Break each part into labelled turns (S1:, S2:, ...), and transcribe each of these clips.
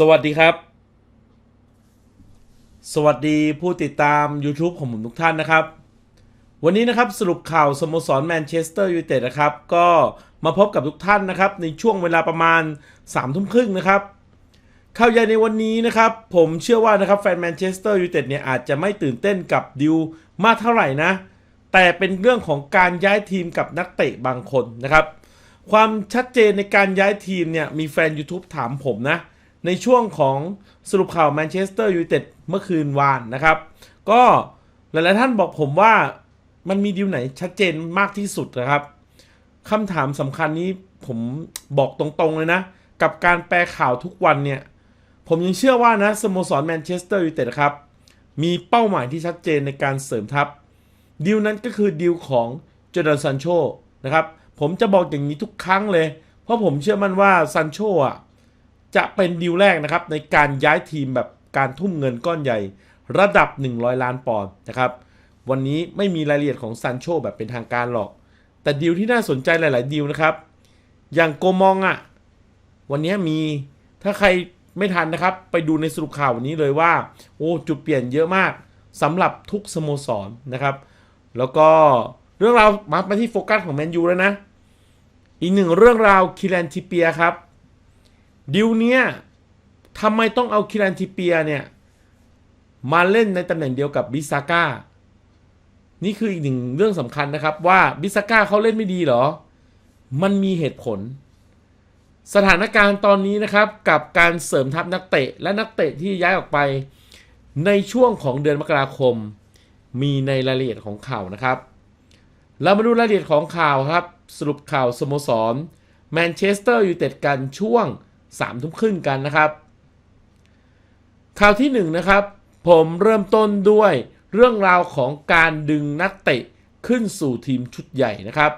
S1: สวัสดีครับ สวัสดีผู้ติดตาม YouTube ของผมทุกท่านนะครับ วันนี้นะครับสรุปข่าวสโมสรแมนเชสเตอร์ยูไนเต็ดนะครับ ก็มาพบกับทุกท่านนะครับ ในช่วงเวลาประมาณ3ามทุ่มครึ่งนะครับ ข่าวใหญ่ในวันนี้นะครับ ผมเชื่อว่านะครับแฟนแมนเชสเตอร์ยูไนเต็ดเนี่ยอาจจะไม่ตื่นเต้นกับดิวมากเท่าไหร่นะ แต่เป็นเรื่องของการย้ายทีมกับนักเตะบางคนนะครับ ความชัดเจนในการย้ายทีมเนี่ยมีแฟน YouTube ถามผมนะ ในช่วงของสรุปข่าวแมนเชสเตอร์ยูไนเต็ดเมื่อคืนวานนะครับ ก็หลายๆท่านบอกผมว่ามันมีดิวไหนชัดเจนมากที่สุดนะครับคำถามสำคัญนี้ผมบอกตรงๆเลยนะ กับการแปลข่าวทุกวันเนี่ย ผมยังเชื่อว่านะสโมสรแมนเชสเตอร์ยูไนเต็ดครับ มีเป้าหมายที่ชัดเจนในการเสริมทัพดีลนั้นก็คือดีลของเจอร์แดนซันโชนะครับ ผมจะบอกอย่างนี้ทุกครั้งเลย เพราะผมเชื่อมั่นว่าซันโชอะ จะเป็นดีลแรกนะครับในการย้ายทีมแบบการทุ่มเงินก้อนใหญ่ ระดับ 100 ล้านปอนด์นะครับ วันนี้ไม่มีรายละเอียดของซันโชแบบเป็นทางการหรอก แต่ดีลที่น่าสนใจหลาย ๆ ดีลนะครับ อย่างโกมองอะ วันนี้มีถ้าใครไม่ทันนะครับ ไปดูในสรุปข่าววันนี้เลยว่า โอ้จุดเปลี่ยนเยอะมากสำหรับทุกสโมสรนะครับ แล้วก็เรื่องราวมามาที่โฟกัสของแมนยูแล้วนะ อีกหนึ่งเรื่องราวคิรันทิเปียครับ ดิวเนี้ยทำไมต้องเอาคิรันทิเปียเนี่ย มาเล่นในตำแหน่งเดียวกับบิซาก้า นี่คืออีกหนึ่งเรื่องสำคัญนะครับ ว่าบิซาก้าเขาเล่นไม่ดีเหรอ มันมีเหตุผล สถานการณ์ตอนนี้นะครับ กับการเสริมทัพนักเตะ และนักเตะที่ย้ายออกไป ในช่วงของเดือนมกราคม มีในรายละเอียดของข่าวนะครับเรามาดูรายละเอียดของข่าวครับ สรุปข่าวสโมสรแมนเชสเตอร์ยูไนเต็ดกันช่วง 3ามทุ่มครึ่งกันนะครับ ข่าวที่1นงนะครับ ผมเริ่มต้นด้วยเรื่องราวของการดึงนักเตะขึ้นสู่ทีมชุดใหญ่นะครับ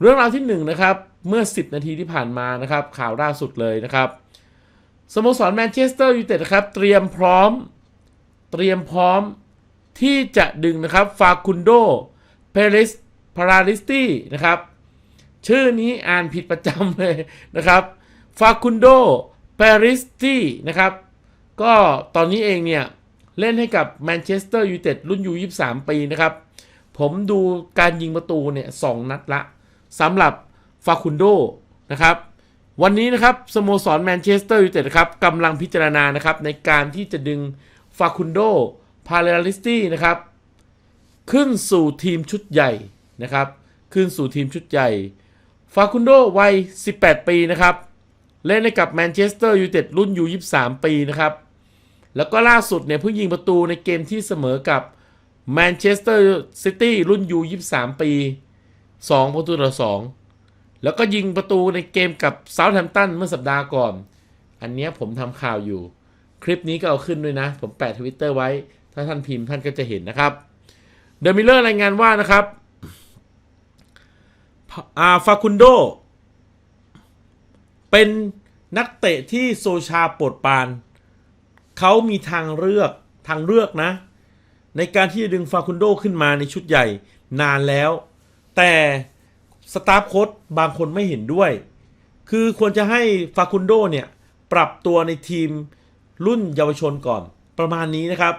S1: เรื่องราวที่1นงนะครับเมื่อ 10 นาทีที่ผ่านมานะครับ ข่าวล่าสุดเลยนะครับสโมสรแมนเชสเตอร์ยูไนเต็ดครับ เตรียมพร้อม เตรียมพร้อมที่จะดึงนะครับฟาคุนโดเพริสพาราลิสตี้นะครับ ชื่อนี้อ่านผิดประจำเลยนะครับ ฟาคุนโดเปริสตี้นะครับ ก็ตอนนี้เองเนี่ย เล่นให้กับแมนเชสเตอร์ยูไนเต็ดรุ่นยู23 ปีนะครับ ผมดูการยิงประตูเนี่ยสนัดละสำหรับฟาคุนโดนะครับ วันนี้นะครับสโมสรแมนเชสเตอร์ยูไนเต็ดครับกำลังพิจารณานะครับ ในการที่จะดึงฟาคุนโดพารลิสตี้นะครับ ขึ้นสู่ทีมชุดใหญ่นะครับ ขึ้นสู่ทีมชุดใหญ่ฟาคุนโดวัย 18 ปีนะครับ เล่นให้กับแมนเชสเตอร์ยูไนเต็ดรุ่นยู23 ปีนะครับ แล้วก็ล่าสุดเนี่ยเพิ่งยิงประตูในเกมที่เสมอกับแมนเชสเตอร์ซิตี้รุ่นยู23 ปี 2 ประตูต่อ 2 แล้วก็ยิงประตูในเกมกับเซาท์แฮมป์ตันเมื่อสัปดาห์ก่อน อันเนี้ยผมทำข่าวอยู่ คลิปนี้ก็เอาขึ้นด้วยนะ ผมแปะทวิตเตอร์ไว้ ถ้าท่านพิมพ์ท่านก็จะเห็นนะครับ เดอะมิเลอร์รายงานว่านะครับอาฟาคุนโด เป็นนักเตะที่โซชาปรดปาน เขามีทางเลือกทางเลือกนะ ในการที่จะดึงฟาคุนโดขึ้นมาในชุดใหญ่นานแล้ว แต่สตาฟโค้ดบางคนไม่เห็นด้วย คือควรจะให้ฟาคุนโดเนี่ย ปรับตัวในทีมรุ่นเยาวชนก่อน ประมาณนี้นะครับ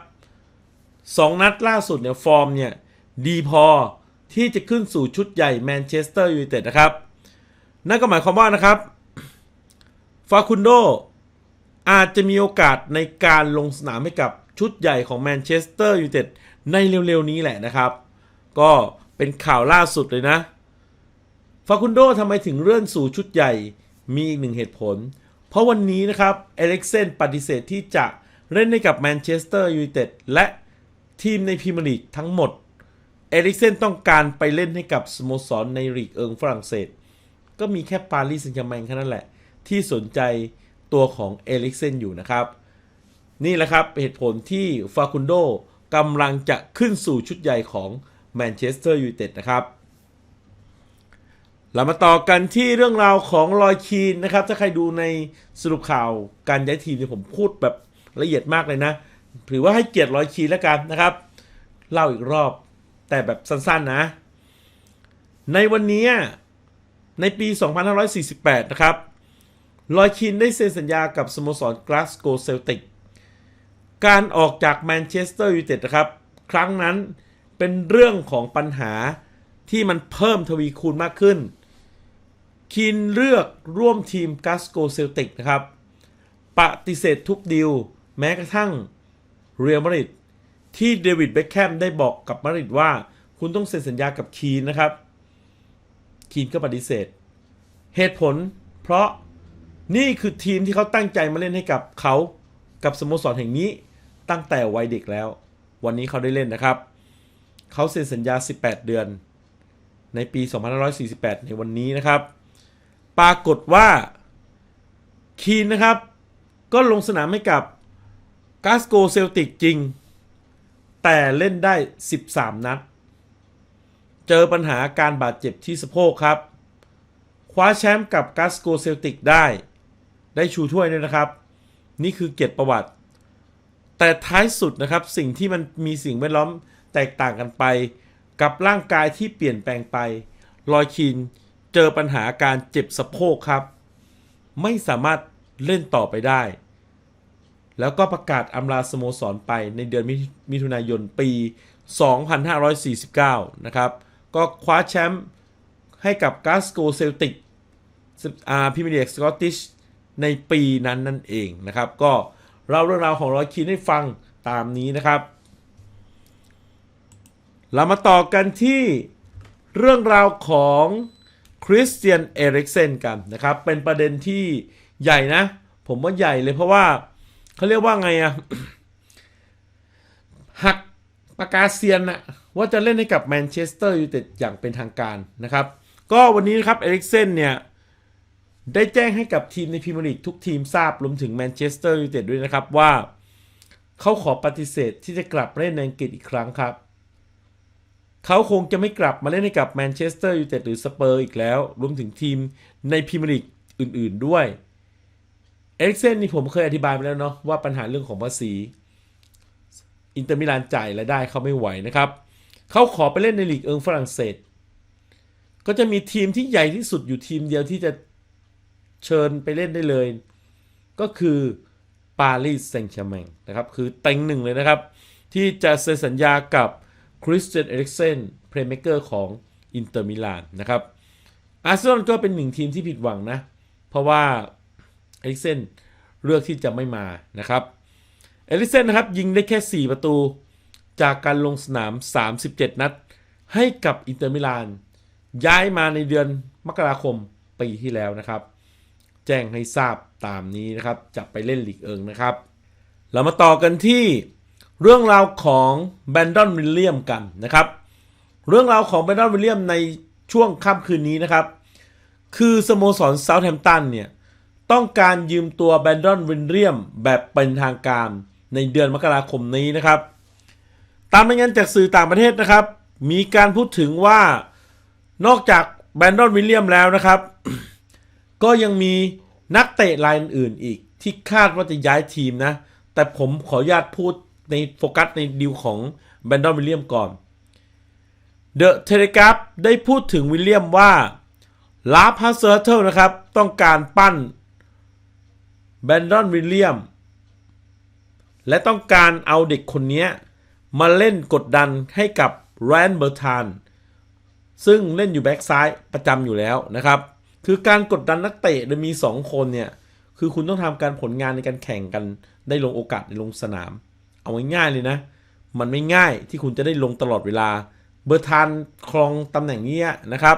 S1: สองนัดล่าสุดเนี่ยฟอร์มเนี่ยดีพอที่จะขึ้นสู่ชุดใหญ่แมนเชสเตอร์ยูไนเต็ดนะครับ นั่นก็หมายความว่านะครับ ฟาคุนโดอาจจะมีโอกาสในการลงสนามให้กับชุดใหญ่ของแมนเชสเตอร์ยูไนเต็ดในเร็วๆนี้แหละนะครับ ก็เป็นข่าวล่าสุดเลยนะ ฟาคุนโดทำไมถึงเลื่อนสู่ชุดใหญ่มีอีกหนึ่งเหตุผล เพราะวันนี้นะครับ เอเล็กเซนปฏิเสธที่จะเล่นให้กับแมนเชสเตอร์ยูไนเต็ดและทีมในพรีเมียร์ลีกทั้งหมด เอริกเซนต้องการไปเล่นให้กับสโมสรในลีกเอิงฝรั่งเศส ก็มีแค่ปารีสแซงต์แชร์แมงแค่นั้นแหละ ที่สนใจตัวของเอริกเซนอยู่นะครับ นี่แหละครับเหตุผลที่ฟาคุนโดกำลังจะขึ้นสู่ชุดใหญ่ของแมนเชสเตอร์ยูไนเต็ดนะครับเรามาต่อกันที่เรื่องราวของลอยคีนนะครับ ถ้าใครดูในสรุปข่าวการย้ายทีมเนี่ยผมพูดแบบละเอียดมากเลยนะ ถือว่าให้เกียรติลอยคีนแล้วกันนะครับ เล่าอีกรอบแต่แบบสั้นๆนะ ในวันนี้ในปี 2548 นะครับ ลอยคินได้เซ็นสัญญากับสโมสรกลาสโกเซลติก การออกจากแมนเชสเตอร์ยูไนเต็ดนะครับ ครั้งนั้นเป็นเรื่องของปัญหาที่มันเพิ่มทวีคูณมากขึ้น คินเลือกร่วมทีมกาสโกเซลติกนะครับ ปฏิเสธทุกดีลแม้กระทั่งเรียลมาดริดที่เดวิดเบคแคมได้บอกกับมาดริดว่า คุณต้องเซ็นสัญญากับคีนนะครับ คีนก็ปฏิเสธ เหตุผลเพราะ นี่คือทีมที่เขาตั้งใจมาเล่นให้กับเขากับสโมสรแห่งนี้ตั้งแต่วัยเด็กแล้ว วันนี้เขาได้เล่นนะครับ เขาเซ็นสัญญา 18 เดือน ในปี 2548 ในวันนี้นะครับ ปรากฏว่าคีนนะครับ ก็ลงสนามให้กับกาสโกเซลติกจริง แต่เล่นได้ 13 นัด เจอปัญหาการบาดเจ็บที่สะโพกครับ คว้าแชมป์กับกาสโกเซลติกได้ ได้ชูถ้วยด้วยนะครับ นี่คือเกียรติประวัติ แต่ท้ายสุดนะครับสิ่งที่มันมีสิ่งแวดล้อมแตกต่างกันไป กับร่างกายที่เปลี่ยนแปลงไป ลอยคินเจอปัญหาการเจ็บสะโพกครับ ไม่สามารถเล่นต่อไปได้ แล้วก็ประกาศอำลาสโมสรไปในเดือนมิถุนายนปี 2549 นะครับ ก็คว้าแชมป์ให้กับกาสโกเซลติกอาร์พิมเลียกสกอตติช ในปีนั้นนั่นเองนะครับ ก็เล่าเรื่องราวของรอยคีนให้ฟังตามนี้นะครับ เรามาต่อกันที่เรื่องราวของคริสเตียนเอริกเซนกันนะครับ เป็นประเด็นที่ใหญ่นะ ผมว่าใหญ่เลยเพราะว่าเขาเรียกว่าไงอะหักปากกาเซียนอะว่าจะเล่นให้กับแมนเชสเตอร์ยูไนเต็ดอย่างเป็นทางการนะครับ ก็วันนี้นะครับเอริกเซนเนี่ย ได้แจ้งให้กับทีมในพรีเมียร์ลีกทุกทีมทราบรวมถึงแมนเชสเตอร์ยูไนเต็ดด้วยนะครับว่าเขาขอปฏิเสธที่จะกลับเล่นในอังกฤษอีกครั้งครับ เขาคงจะไม่กลับมาเล่นให้กับแมนเชสเตอร์ยูไนเต็ดหรือสเปอร์อีกแล้ว รวมถึงทีมในพรีเมียร์ลีกอื่นๆด้วยเอริกเซนนี่ผมเคยอธิบายไปแล้วเนาะว่าปัญหาเรื่องของภาษี อินเตอร์มิลานจ่ายรายได้เขาไม่ไหวนะครับ เขาขอไปเล่นในลีกเอิงฝรั่งเศส ก็จะมีทีมที่ใหญ่ที่สุดอยู่ทีมเดียวที่จะ เชิญไปเล่นได้เลย ก็คือปารีสแซงต์แชร์แมงนะครับ คือเต็งหนึ่งเลยนะครับ ที่จะเซ็นสัญญากับคริสเตียนเอริกเซนเพลย์เมเกอร์ของอินเตอร์มิลานนะครับอาร์เซนอลก็เป็นหนึ่งทีมที่ผิดหวังนะ เพราะว่าเอริกเซนเลือกที่จะไม่มานะครับเอลิกเซนนะครับยิงได้แค่ 4 ประตู จากการลงสนาม 37 นัด ให้กับอินเตอร์มิลาน ย้ายมาในเดือนมกราคมปีที่แล้วนะครับ แจ้งให้ทราบตามนี้นะครับ จะไปเล่นลีกเอิงนะครับ เรามาต่อกันที่เรื่องราวของแบนดอนวิลเลียมกันนะครับ เรื่องราวของแบนดอนวิลเลียมในช่วงค่ำคืนนี้นะครับ คือสโมสรเซาท์แฮมป์ตันเนี่ยต้องการยืมตัวแบนดอนวินเลียมแบบเป็นทางการในเดือนมกราคมนี้นะครับ ตามรายงานจากสื่อต่างประเทศนะครับ มีการพูดถึงว่านอกจากแบนดอนวิลเลียมแล้วนะครับ ก็ยังมี นักเตะรายอื่นอีกที่คาดว่าจะย้ายทีมนะ แต่ผมขออนุญาตพูดในโฟกัสในดิวของแบนดอนวิลเลียมก่อนเดอะเทเลกราฟได้พูดถึงวิลเลียมว่าลาพาเซอร์เทลนะครับ ต้องการปั้นแบนดอนวิลเลียม และต้องการเอาเด็กคนนี้มาเล่นกดดันให้กับแรนเบอร์ทาน ซึ่งเล่นอยู่แบ็กซ้ายประจำอยู่แล้วนะครับ คือการกดดันนักเตะโดยมี 2 คนเนี่ย คือคุณต้องทำการผลงานในการแข่งกันได้ลงโอกาสในลงสนาม เอาง่ายๆเลยนะ มันไม่ง่ายที่คุณจะได้ลงตลอดเวลา เบอร์ทานครองตำแหน่งนี้นะครับ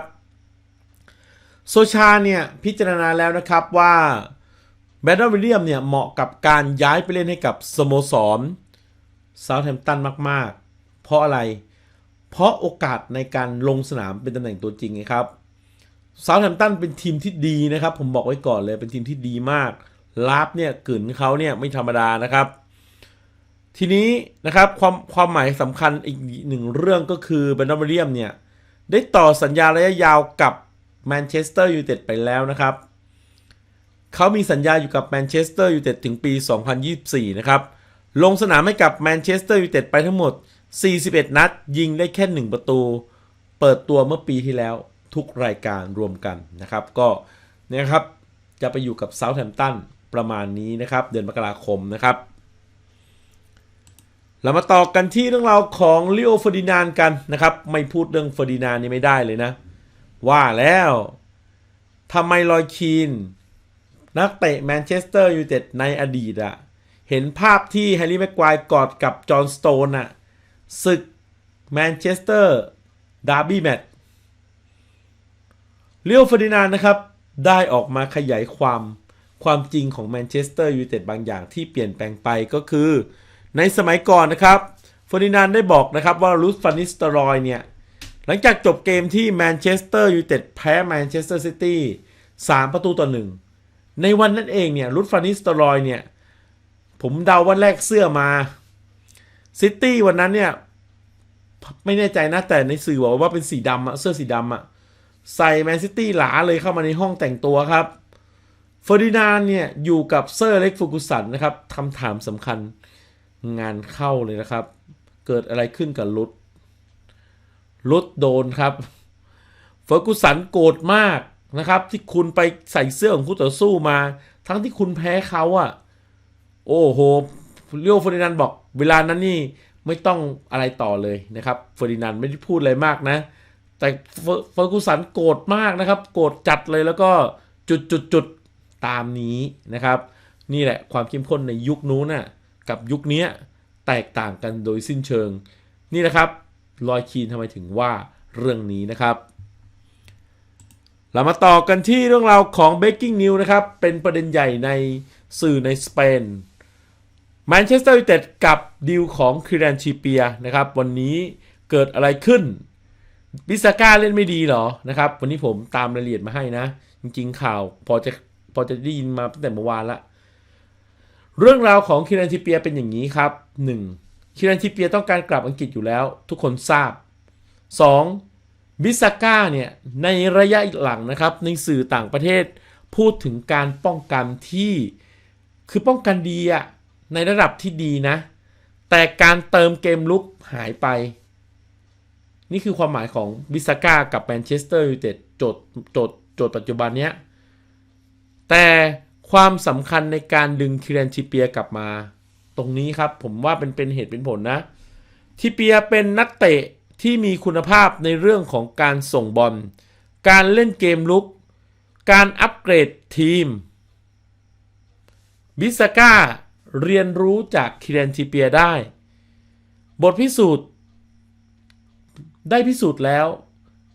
S1: โซชาเนี่ยพิจารณาแล้วนะครับว่าแบรนดอนวิลเลียมเนี่ยเหมาะกับการย้ายไปเล่นให้กับสโมสรเซาท์แฮมป์ตันมาก ๆ เพราะอะไร เพราะโอกาสในการลงสนามเป็นตำแหน่งตัวจริงไงครับ เซาท์แฮมป์ตันเป็นทีมที่ดีนะครับ ผมบอกไว้ก่อนเลยเป็นทีมที่ดีมากลาฟเนี่ยกลืนเขาเนี่ยไม่ธรรมดานะครับ ทีนี้นะครับความความหมายสำคัญอีกหนึ่งเรื่องก็คือแบนดอนวิลเลียมเนี่ยได้ต่อสัญญาระยะยาวกับแมนเชสเตอร์ยูไนเต็ดไปแล้วนะครับ เขามีสัญญาอยู่กับแมนเชสเตอร์ยูไนเต็ดถึงปี 2024 นะครับ ลงสนามให้กับแมนเชสเตอร์ยูไนเต็ดไปทั้งหมด 41 นัด ยิงได้แค่ 1 ประตู เปิดตัวเมื่อปีที่แล้ว ทุกรายการรวมกันนะครับ ก็เนี่ยครับจะไปอยู่กับเซาท์แฮมป์ตันประมาณนี้นะครับ เดือนมกราคมนะครับ เรามาต่อกันที่เรื่องราวของลิโอเฟอร์ดินานกันนะครับ ไม่พูดเรื่องเฟอร์ดินานนี่ไม่ได้เลยนะ ว่าแล้วทำไมลอยคีน นักเตะแมนเชสเตอร์ยูไนเต็ดในอดีตอะเห็นภาพที่แฮร์รี่แม็กควายกอดกับจอห์นสโตนอะศึกแมนเชสเตอร์ดาร์บี้แมตช์ เลียวฟอร์ดินานนะครับ ได้ออกมาขยายความความจริงของแมนเชสเตอร์ยูไนเต็ดบางอย่างที่เปลี่ยนแปลงไปก็คือ ในสมัยก่อนนะครับฟอร์ดินานได้บอกนะครับว่ารูสฟานิสตอรอยเนี่ยหลังจากจบเกมที่แมนเชสเตอร์ยูไนเต็ดแพ้แมนเชสเตอร์ซิตี้3ประตูต่อหนึ่งในวันนั้นเองเนี่ยรุดฟานิสตอรอยเนี่ยผมเดาวันแรกเสื้อมาซิตี้วันนั้นเนี่ยไม่แน่ใจนะแต่ในสื่อบอกว่าเป็นสีดำอะเสื้อสีดำอะ ใส่แมนซิตี้หลาเลยเข้ามาในห้องแต่งตัวครับเฟอร์ดินานเนี่ยอยู่กับเซอร์เล็กฟูกุสันนะครับคำถามสำคัญงานเข้าเลยนะครับ เกิดอะไรขึ้นกับรุดรุดโดนครับเฟอร์กุสันโกรธมากนะครับ ที่คุณไปใส่เสื้อของคู่ต่อสู้มา ทั้งที่คุณแพ้เขาอะโอ้โหเรียวเฟอร์ดินานบอก เวลานั้นนี่ไม่ต้องอะไรต่อเลยนะครับเฟอร์ดินานไม่ได้พูดอะไรมากนะ แต่เฟอร์กุสันโกรธมากนะครับ โกรธจัดเลยแล้วก็จุดจุดจุดตามนี้นะครับ นี่แหละความเข้มข้นในยุคนู้นน่ะกับยุคนี้แตกต่างกันโดยสิ้นเชิง นี่นะครับลอยคีนทำไมถึงว่าเรื่องนี้นะครับ เรามาต่อกันที่เรื่องราวของ Breaking News นะครับ เป็นประเด็นใหญ่ในสื่อในสเปนแมนเชสเตอร์ยูไนเต็ดกับดีลของค r ร a นชีเปียนะครับ วันนี้เกิดอะไรขึ้น บิสก้าเล่นไม่ดีเหรอนะครับ วันนี้ผมตามรายละเอียดมาให้นะ จริงๆข่าวพอจะพอจะได้ยินมาตั้งแต่เมื่อวานละ เรื่องราวของคิรันทิเปียเป็นอย่างนี้ครับ 1. คิรันทิเปียต้องการกลับอังกฤษอยู่แล้ว ทุกคนทราบ 2. บิสก้าเนี่ยในระยะหลังนะครับ ในสื่อต่างประเทศพูดถึงการป้องกันที่คือป้องกันดีอะในระดับที่ดีนะ แต่การเติมเกมลุกหายไป นี่คือความหมายของบิสก้ากับแมนเชสเตอร์ยูไนเต็ดโจทย์โจทย์โจทย์ปัจจุบันเนี้ย แต่ความสำคัญในการดึงคิรันทิเปียกลับมา ตรงนี้ครับผมว่าเป็นเป็นเหตุเป็นผลนะทิเปียเป็นนักเตะที่มีคุณภาพในเรื่องของการส่งบอล การเล่นเกมลุก การอัปเกรดทีม บิสก้าเรียนรู้จากคิรันทิเปียได้ บทพิสูจน์ ได้พิสูจน์แล้ว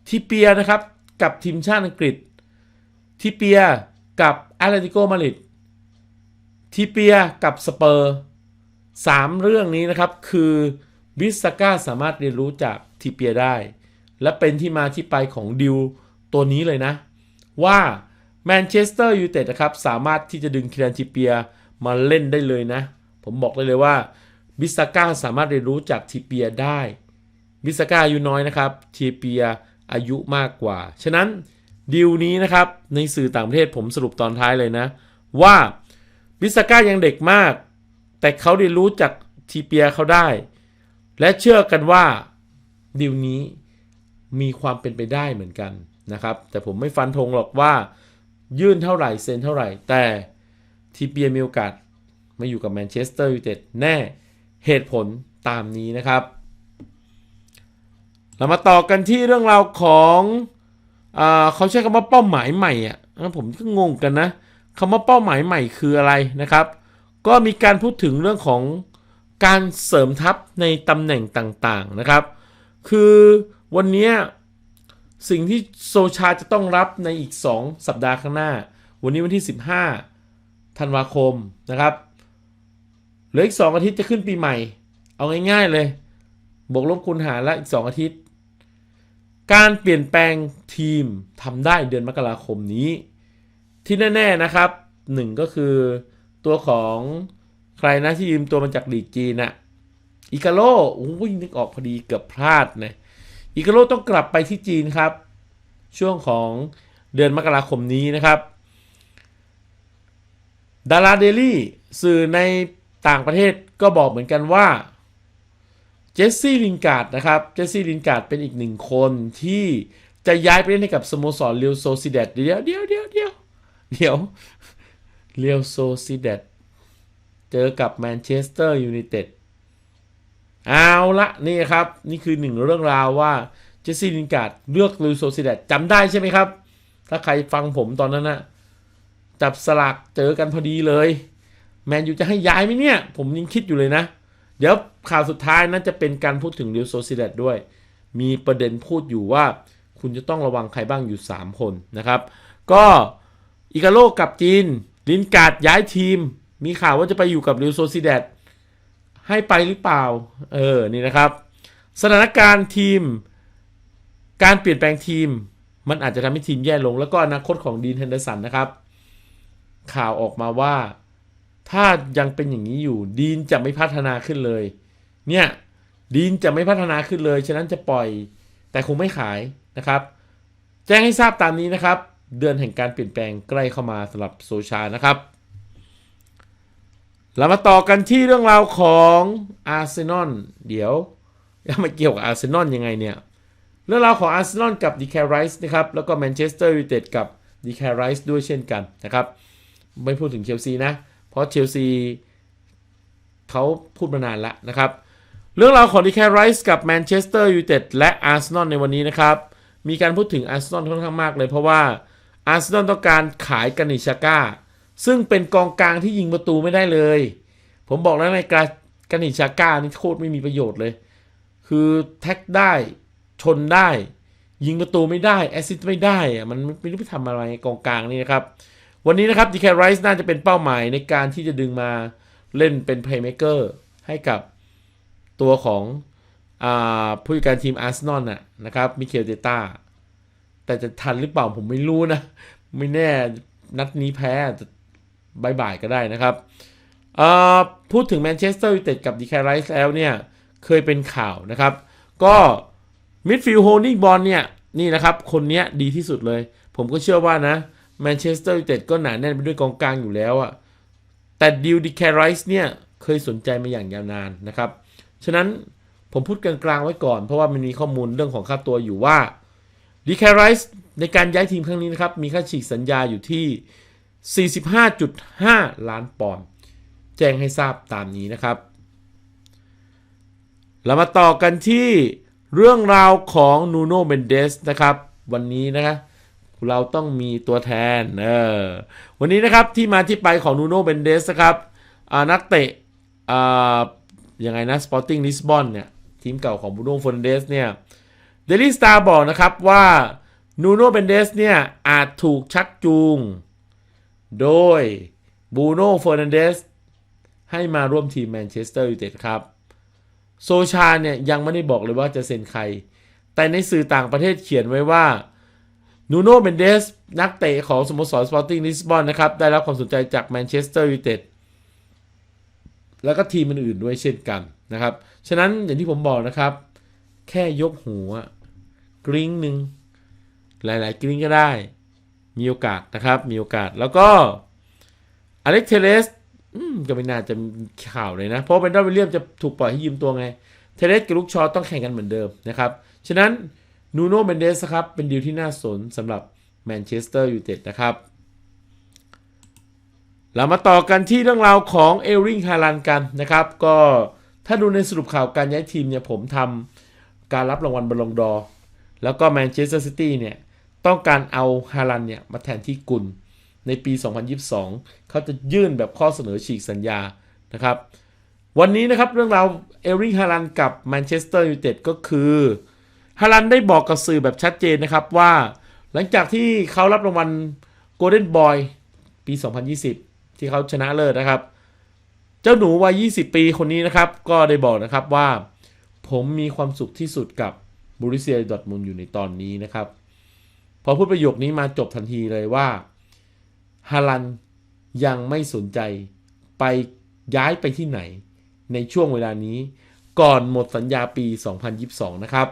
S1: ทิเปียนะครับกับทีมชาติอังกฤษทิเปียกับแอตเลติโกมาดริดทิเปียกับสเปอร์สามเรื่องนี้นะครับคือบิสก้าสามารถเรียนรู้จากทิเปียได้ และเป็นที่มาที่ไปของดิวตัวนี้เลยนะ ว่าแมนเชสเตอร์ยูไนเต็ดนะครับสามารถที่จะดึงคิรันทิเปียมาเล่นได้เลยนะ ผมบอกได้เลยว่าบิสก้าสามารถเรียนรู้จากทิเปียได้ บิสก้าอายุน้อยนะครับทีเปียอายุมากกว่า ฉะนั้นดีลนี้นะครับในสื่อต่างประเทศผมสรุปตอนท้ายเลยนะ ว่าบิสก้ายังเด็กมาก แต่เขาเรียนรู้จากทีเปียเขาได้ และเชื่อกันว่าดีลนี้มีความเป็นไปได้เหมือนกันนะครับ แต่ผมไม่ฟันธงหรอกว่า ยื่นเท่าไหร่เซ็นเท่าไหร่ แต่ทีเปียมีโอกาสมาอยู่กับแมนเชสเตอร์ยูไนเต็ดแน่เหตุผลตามนี้นะครับ เรามาต่อกันที่เรื่องราวของอเขาใช้คำว่าเป้าหมายใหม่อะผมก็งงกันนะคำว่าเป้าหมายใหม่คืออะไรนะครับ ก็มีการพูดถึงเรื่องของการเสริมทัพในตำแหน่งต่างๆนะครับ คือวันนี้สิ่งที่โซชาจะต้องรับในอีก 2 สัปดาห์ข้างหน้า วันนี้วันที่ 15 ธันวาคมนะครับเหลืออีก 2 อาทิตย์จะขึ้นปีใหม่ เอาง่ายๆเลย บวกลบคูณหารละอีก 2 อาทิตย์ การเปลี่ยนแปลงทีมทำได้เดือนมกราคมนี้ ที่แน่ๆนะครับหนึ่งก็คือตัวของใครนะที่ยืมตัวมาจากลีกจีนอะอิกาโร่โอ้ยนึกออกพอดีเกือบพลาดนะอิกาโร่ต้องกลับไปที่จีนครับ ช่วงของเดือนมกราคมนี้นะครับดาราเดลี่สื่อในต่างประเทศก็บอกเหมือนกันว่า เจสซี่ลินการ์ดนะครับ เจสซี่ลินการ์ดเป็นอีกหนึ่งคนที่จะย้ายไปเล่นให้กับสโมสรเรียวโซซิเดตเดียวเดียวเดียวเดียวเดี๋ยวเรียวโซซิเดตเจอกับแมนเชสเตอร์ยูไนเต็ดเอาละนี่ครับ นี่คือหนึ่งเรื่องราวว่าเจสซี่ลินการ์ดเลือกลูโซซิเดตจำได้ใช่ไหมครับ ถ้าใครฟังผมตอนนั้นนะจับสลากเจอกันพอดีเลย แมนยูจะให้ย้ายไหมเนี่ย ผมยังคิดอยู่เลยนะ เดี๋ยวข่าวสุดท้ายนั้นจะเป็นการพูดถึงลิวโซซิเดตด้วย มีประเด็นพูดอยู่ว่า คุณจะต้องระวังใครบ้างอยู่ 3 คนนะครับ ก็อิกาโลกับจีน ลินการ์ดย้ายทีม มีข่าวว่าจะไปอยู่กับลิวโซซิเดตให้ไปหรือเปล่า เออ นี่นะครับ สถานการณ์ทีม การเปลี่ยนแปลงทีม มันอาจจะทำให้ทีมแย่ลง แล้วก็อนาคตของดีนเฮนเดอร์สันนะครับ ข่าวออกมาว่า ถ้ายังเป็นอย่างนี้อยู่ ดีนจะไม่พัฒนาขึ้นเลย เนี่ยดีนจะไม่พัฒนาขึ้นเลย ฉะนั้นจะปล่อยแต่คงไม่ขายนะครับ แจ้งให้ทราบตามนี้นะครับ เดือนแห่งการเปลี่ยนแปลงใกล้เข้ามาสำหรับโซชานะครับเรามาต่อกันที่เรื่องราวของอาร์เซนอลเดี๋ยวจะมาเกี่ยวกับอาร์เซนอลยังไงเนี่ยเรื่องราวของอาร์เซนอลกับดีแคร์ไรส์นะครับแล้วก็แมนเชสเตอร์ยูไนเต็ดกับดีแคร์ไรส์ด้วยเช่นกันนะครับ ไม่พูดถึงเชลซีนะ ราะเชลซีเขาพูดมานานแล้วนะครับ เรื่องราวของดีแคร์ไรส์กับแมนเชสเตอร์ยูไนเต็ดและอาร์เซนอลในวันนี้นะครับ มีการพูดถึงอาร์เซนอลค่อนข้างมากเลย เพราะว่าอาร์เซนอลต้องการขายกานิชาก้า ซึ่งเป็นกองกลางที่ยิงประตูไม่ได้เลย ผมบอกแล้วในกากานิชาก้านี่โคตรไม่มีประโยชน์เลย คือแท็กได้ชนได้ ยิงประตูไม่ได้แอซิสต์ไม่ได้อะมันไม่รู้ไปทำอะไรกองกลางนี่นะครับ วันนี้นะครับดีแคไรส์น่าจะเป็นเป้าหมายในการที่จะดึงมาเล่นเป็นเพลย์เม k เกอร์ให้กับตัวของอผู้จัดการทีมอาร์เซนอลน่ะนะครับมิเคลเตต้าแต่จะทันหรือเปล่าผมไม่รู้นะ ไม่แน่นัดนี้แพ้จะบายบายก็ได้นะครับ พูดถึงแมนเชสเตอร์ยูไนเต็ดกับดีแคไรส์แล้วเนี่ย เคยเป็นข่าวนะครับ ก็มิดฟิลด์โฮลดิ้งบอลเนี่ย นี่นะครับ คนนี้ดีที่สุดเลย ผมก็เชื่อว่านะ แมนเชสเตอร์ยูไนเต็ดก็หนาแน่นไปด้วยกองกลางอยู่แล้วอะแต่ดิวดีแคไรส์เนี่ยเคยสนใจมาอย่างยาวนานนะครับ ฉะนั้นผมพูดกลางๆไว้ก่อน เพราะว่ามันมีข้อมูลเรื่องของค่าตัวอยู่ว่าดีแคไรส์ในการย้ายทีมครั้งนี้นะครับ มีค่าฉีกสัญญาอยู่ที่ 45.5 ล้านปอนด์แจ้งให้ทราบตามนี้นะครับ เรามาต่อกันที่เรื่องราวของนูโนเบนเดสนะครับ วันนี้นะครับ เราต้องมีตัวแทนเออวันนี้นะครับที่มาที่ไปของนูโน่เบนเดสนะครับอ่านักเตะอ่ายังไงนะสปอร์ติ้งลิสบอนเนี่ยทีมเก่าของบูโน่ฟอนเดสเนี่ยเดลี่สตาร์บอกนะครับว่านูโน่เบนเดสเนี่ยอาจถูกชักจูง โดยบูโน่ฟอนเดสให้มาร่วมทีมแมนเชสเตอร์ยูไนเต็ดครับ โซชาเนี่ยยังไม่ได้บอกเลยว่าจะเซ็นใคร แต่ในสื่อต่างประเทศเขียนไว้ว่า นูโน่เบนเดสนักเตะของสโมสรสปอร์ติ้งลิสบอนนะครับ ได้รับความสนใจจากแมนเชสเตอร์ยูไนเต็ดแล้วก็ทีมอื่นๆด้วยเช่นกันนะครับ ฉะนั้นอย่างที่ผมบอกนะครับ แค่ยกหัวกริ้งหนึ่งหลายๆกริ้งก็ได้ มีโอกาสนะครับ มีโอกาสแล้วก็อเล็กเทเลสก็ไม่น่าจะมีข่าวเลยนะ เพราะเป็นดอนวิลเลียมจะถูกปล่อยให้ยืมตัวไง เทเลสกับลูกชอต้องแข่งกันเหมือนเดิมนะครับ ฉะนั้น นูโน่เบนเดสครับ เป็นดีลที่น่าสนสำหรับแมนเชสเตอร์ยูไนเต็ดนะครับ เรามาต่อกันที่เรื่องราวของเอลริงฮาลันกันนะครับ ก็ถ้าดูในสรุปข่าวการย้ายทีมเนี่ยผมทำการรับรางวัลบอลลงดอร์แล้วก็แมนเชสเตอร์ซิตี้เนี่ย ต้องการเอาฮาลันเนี่ย มาแทนที่กุลในปี 2022 เขาจะยื่นแบบข้อเสนอฉีกสัญญานะครับ วันนี้นะครับเรื่องราวเอลริงฮาลันกับแมนเชสเตอร์ยูไนเต็ดก็คือ ฮาลันได้บอกกับสื่อแบบชัดเจนนะครับว่า หลังจากที่เขารับรางวัล Golden Boy ปี 2020 ที่เขาชนะเลิศนะครับ เจ้าหนูวัย 20 ปีคนนี้นะครับ ก็ได้บอกนะครับว่า ผมมีความสุขที่สุดกับบูริเซียดอทมุนอยู่ในตอนนี้นะครับ พอพูดประโยคนี้มาจบทันทีเลยว่าฮาลันยังไม่สนใจไปย้ายไปที่ไหน ในช่วงเวลานี้ ก่อนหมดสัญญาปี 2022 นะครับ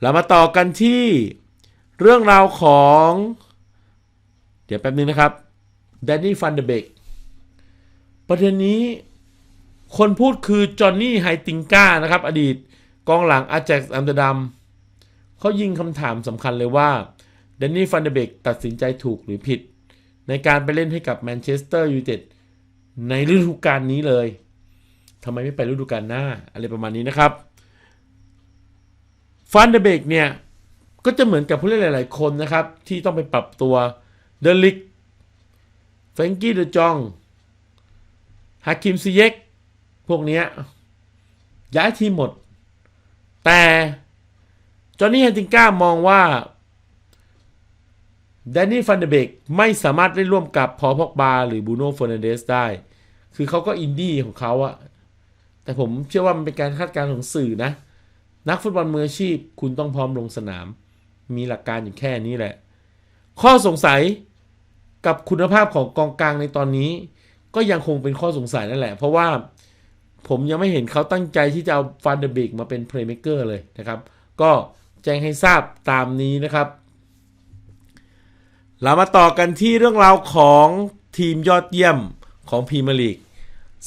S1: เรามาต่อกันที่เรื่องราวของ เดี๋ยวแป๊บนึงนะครับแดนนี่ฟันเดเบกประเด็นนี้คนพูดคือจอห์นนี่ไฮติงก้านะครับ อดีตกองหลังอาแจ็กซ์อัมสเตอร์ดัมเขายิงคำถามสำคัญเลยว่าแดนนี่ฟันเดเบกตัดสินใจถูกหรือผิด ในการไปเล่นให้กับแมนเชสเตอร์ยูไนเต็ดในฤดูกาลนี้เลยทำไมไม่ไปฤดูกาลหน้า อะไรประมาณนี้นะครับ ฟันเดเบกเนี่ย ก็จะเหมือนกับผู้เล่นหลาย ๆ คนนะครับ ที่ต้องไปปรับตัวเดลิกเฟงกี้เดจองฮาคิมซีเยกพวกเนี้ยย้ายทีมหมด แต่จอห์นนี่แฮนติงก้ามองว่าแดนนี่ฟันเดเบกไม่สามารถได้ร่วมกับพอพอกบาหรือบูโน่เฟอร์นันเดสได้ คือเขาก็อินดี้ของเขาอะแต่ผมเชื่อว่ามันเป็นการคาดการณ์ของสื่อนะ นักฟุตบอลมืออาชีพ คุณต้องพร้อมลงสนาม มีหลักการอยู่แค่นี้แหละ ข้อสงสัยกับคุณภาพของกองกลางในตอนนี้ ก็ยังคงเป็นข้อสงสัยนั่นแหละ เพราะว่าผมยังไม่เห็นเขาตั้งใจที่จะเอาฟันเดอร์เบกมาเป็นเพลย์เม k เกอร์เลยนะครับ ก็แจ้งให้ทราบตามนี้นะครับ เรามาต่อกันที่เรื่องราวของทีมยอดเยี่ยมของพรีเมียร์ลีก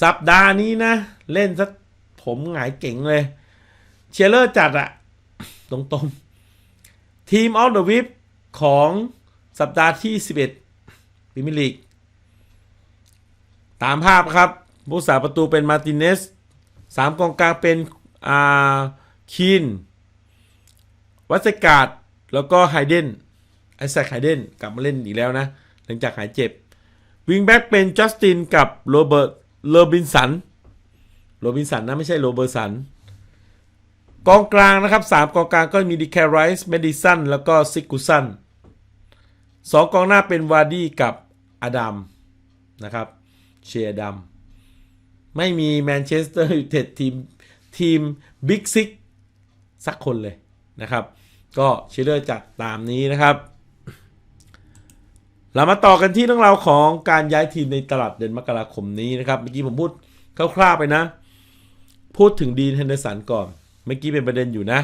S1: สัปดาห์นี้นะ เล่นซะผมหงายเก่งเลย เชลเลอร์จัดอะตรงๆ ทีมออฟเดอะวิปของสัปดาห์ที่ 11พรีเมียร์ลีก ตามภาพครับผู้สาประตูเป็นมาติเนสสามกองกลางเป็นอ่าคีน วัสกาดแล้วก็ไฮเดนไอแซคไฮเดนกลับมาเล่นอีกแล้วนะ หลังจากหายเจ็บ วิงแบ็กเป็นจัสตินกับโรเบิร์ตโรบินสัน โรบินสันนะ ไม่ใช่โรเบิร์สัน กองกลางนะครับสามกองกลางก็มีดีแคไรส์เมดิสันแล้วก็ซิกุสันสองกองหน้าเป็นวาร์ดี้กับอดัมนะครับเชียร์ดัมไม่มีแมนเชสเตอร์ยูไนเต็ดทีมทีมบิ๊กซิกสักคนเลยนะครับ ก็เชลเลอร์จัดตามนี้นะครับเรามาต่อกันที่เรื่องราวของการย้ายทีมในตลาดเดือนมกราคมนี้นะครับ เมื่อกี้ผมพูดคร่าวๆไปนะ พูดถึงดีนเฮนเดอร์สันก่อน เมื่อกี้เป็นประเด็นอยู่นะ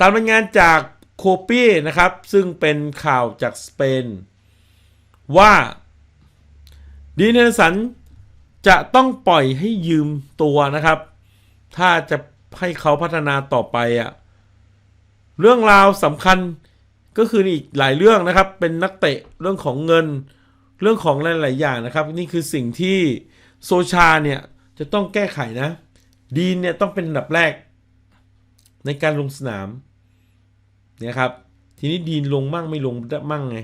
S1: ตามรายงานจากโคปี้นะครับ ซึ่งเป็นข่าวจากสเปน ว่าดีเนอสันจะต้องปล่อยให้ยืมตัวนะครับ ถ้าจะให้เขาพัฒนาต่อไปอะ่ะเรื่องราวสำคัญก็คืออีกหลายเรื่องนะครับ เป็นนักเตะเรื่องของเงินเรื่องของหลาย ๆ อย่างนะครับ นี่คือสิ่งที่โซชาเนี่ยจะต้องแก้ไขนะ ดีนเนี่ยต้องเป็นอันดับแรก ในการลงสนามเนี่ยครับ ทีนี้ดีนลงมั่งไม่ลงมั่งไง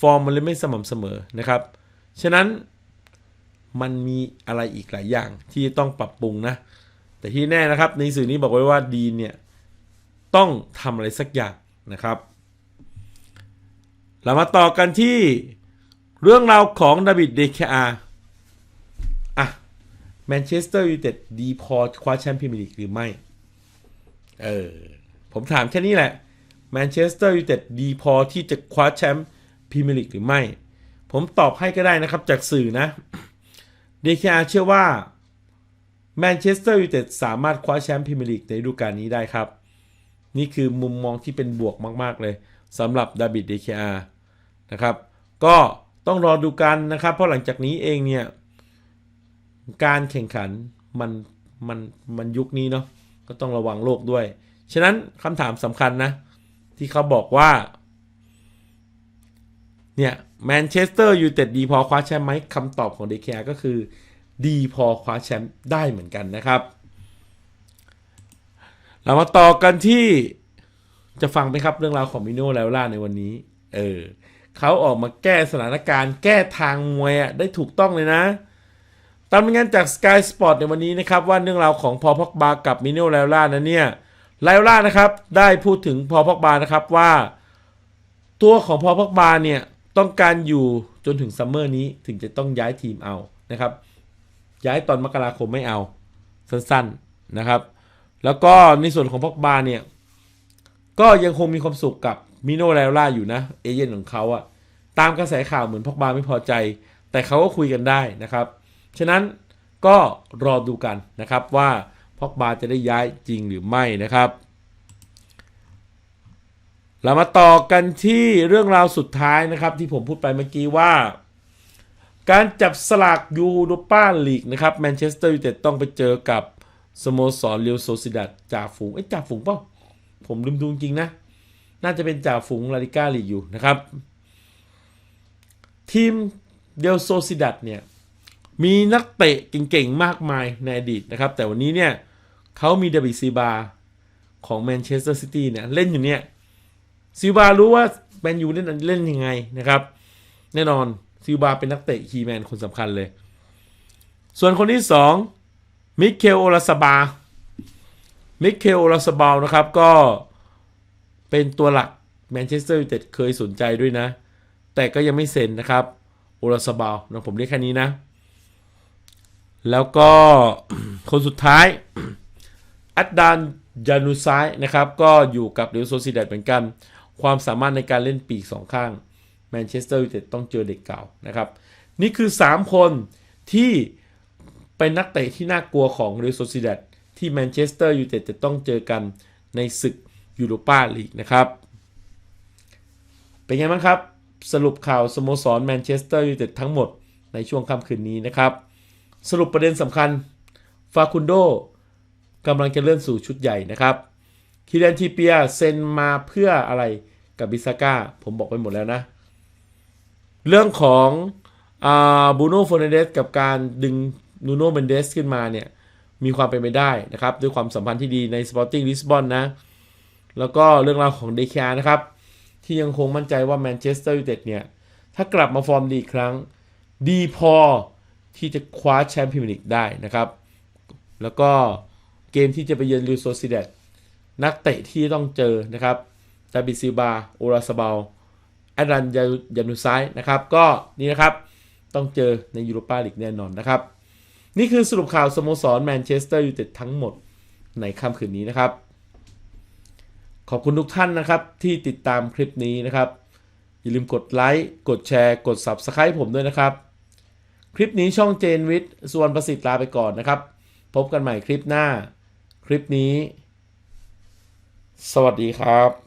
S1: ฟอร์มมันเลยไม่สม่ำเสมอนะครับ ฉะนั้นมันมีอะไรอีกหลายอย่างที่ต้องปรับปรุงนะ แต่ที่แน่นะครับ ในสื่อนี้บอกไว้ว่าดีนเนี่ย ต้องทำอะไรสักอย่างนะครับเรามาต่อกันที่เรื่องราวของดาวิดเดคอา แมนเชสเตอร์ยูไนเต็ดดีพอคว้าแชมป์พรีเมียร์ลีกหรือไม่ เออ ผมถามแค่นี้แหละแมนเชสเตอร์ยูไนเต็ดดีพอที่จะคว้าแชมป์พรีเมียร์ลีกหรือไม่ ผมตอบให้ก็ได้นะครับจากสื่อนะเดคอาเชื่อว่าแมนเชสเตอร์ยูไนเต็ดสามารถคว้าแชมป์พรีเมียร์ลีกในฤดูกาลนี้ได้ครับ นี่คือมุมมองที่เป็นบวกมาก ๆ เลยสำหรับดาบิดเดคอานะครับ ก็ต้องรอดูกันนะครับ เพราะหลังจากนี้เองเนี่ย การแข่งขันมันมันมันยุคนี้เนาะก็ต้องระวังโลกด้วย ฉะนั้นคำถามสำคัญนะ ที่เขาบอกว่า เนี่ยแมนเชสเตอร์ยูไนเต็ดดีพอคว้าแชมป์ไหมคำตอบของเดคก็คือ ดีพอคว้าแชมป์ได้เหมือนกันนะครับ เรามาต่อกันที่จะฟังไหมครับเรื่องราวของมิโนแล้วล่าในวันนี้ เออเขาออกมาแก้สถานการณ์ แก้ทางมวยได้ถูกต้องเลยนะ ตามรายงานจาก Sky Sport ในวันนี้นะครับ ว่าเรื่องราวของพอพอกบากับมิโนล้วล่านั้นเนี่ยไลล่านะครับได้พูดถึงพอพอกบานะครับว่า ตัวของพอพอกบาเนี่ยต้องการอยู่จนถึงซัมเมอร์นี้ถึงจะต้องย้ายทีมเอานะครับ ย้ายตอนมกราคมไม่เอาสั้นๆนะครับ แล้วก็ในส่วนของพอกบาเนี่ยก็ยังคงมีความสุขกับมิโนแลล่าอยู่นะเอเย่นของเขาอะตามกระแสข่าวเหมือนพอกบาไม่พอใจ แต่เขาก็คุยกันได้นะครับ ฉะนั้นก็รอดูกันนะครับว่าพอกบาจะได้ย้ายจริงหรือไม่นะครับเรามาต่อกันที่เรื่องราวสุดท้ายนะครับ ที่ผมพูดไปเมื่อกี้ว่า การจับสลากยูโรป้าลีกนะครับแมนเชสเตอร์ยูไนเต็ดต้องไปเจอกับสโมสรเรียวโซซิดัดจ่าฝูงไอ้จ่าฝูงเปล่าผมลืมดูจริงนะ น่าจะเป็นจ่าฝูงลาลิก้าลีกอยู่นะครับ ทีมเดลโซซิดัตเนี่ย มีนักเตะเก่งๆ มากมายในอดีตนะครับ แต่วันนี้เนี่ยเขามีเดบิซีบาของแมนเชสเตอร์ซิตี้เนี่ยเล่นอยู่เนี่ยซิบารู้ว่าแมนยูเล่นเล่นยังไงนะครับ แน่นอนซิบาเป็นนักเตะคีแมนคนสำคัญเลย ส่วนคนที่สองมิเคลโอลาซาบา มิเคลโอลาซาบาลนะครับก็เป็นตัวหลักแมนเชสเตอร์ยูไนเต็ดเคยสนใจด้วยนะ แต่ก็ยังไม่เซ็นนะครับ โอลาซาบาลนะผมเรียกแค่นี้นะ แล้วก็คนสุดท้าย อัดดานยานุซายนะครับ ก็อยู่กับเรอัลโซซิดัดเหมือนกัน ความสามารถในการเล่นปีกสองข้างแมนเชสเตอร์ยูไนเต็ดต้องเจอเด็กเก่านะครับ นี่คือ 3 คนที่เป็นนักเตะที่น่ากลัวของเรอัลโซซิดัดที่แมนเชสเตอร์ยูไนเต็ดจะต้องเจอกันในศึกยูโรปาลีกนะครับ เป็นไงบ้างครับ สรุปข่าวสโมสรแมนเชสเตอร์ยูไนเต็ดทั้งหมดในช่วงค่ำคืนนี้นะครับ สรุปประเด็นสำคัญฟาคุนโดกำลังจะเลื่อนสู่ชุดใหญ่นะครับคิเดนทีเปียเซ็นมาเพื่ออะไรกับบิซาก้า ผมบอกไปหมดแล้วนะ เรื่องของบูโน่ฟเนเดสกับการดึงนูโน่เบนเดสขึ้นมาเนี่ย มีความเป็นไปได้นะครับ ด้วยความสัมพันธ์ที่ดีในสปอร์ติ้งลิสบอนนะ แล้วก็เรื่องราวของเดคานะครับ ที่ยังคงมั่นใจว่าแมนเชสเตอร์ยูไนเต็ดเนี่ย ถ้ากลับมาฟอร์มดีอีกครั้ง ดีพอ ที่จะคว้าแชมป์พรีเมียร์ลีกได้นะครับ แล้วก็เกมที่จะไปเยือนลิวโซซิเดตนักเตะที่ต้องเจอนะครับดาบิซิบาโอราซาบาลแอดรันยายานุไซนะครับ ก็นี่นะครับต้องเจอในยูโรปาลีกแน่นอนนะครับ นี่คือสรุปข่าวสโมสรแมนเชสเตอร์ยูไนเต็ดทั้งหมดในค่ำคืนนี้นะครับ ขอบคุณทุกท่านนะครับที่ติดตามคลิปนี้นะครับ อย่าลืมกดไลค์กดแชร์ กด Subscribe ผมด้วยนะครับ คลิปนี้ช่องเจนวิทย์ส่วนประสิทธิ์ลาไปก่อนนะครับ พบกันใหม่คลิปหน้า คลิปนี้ สวัสดีครับ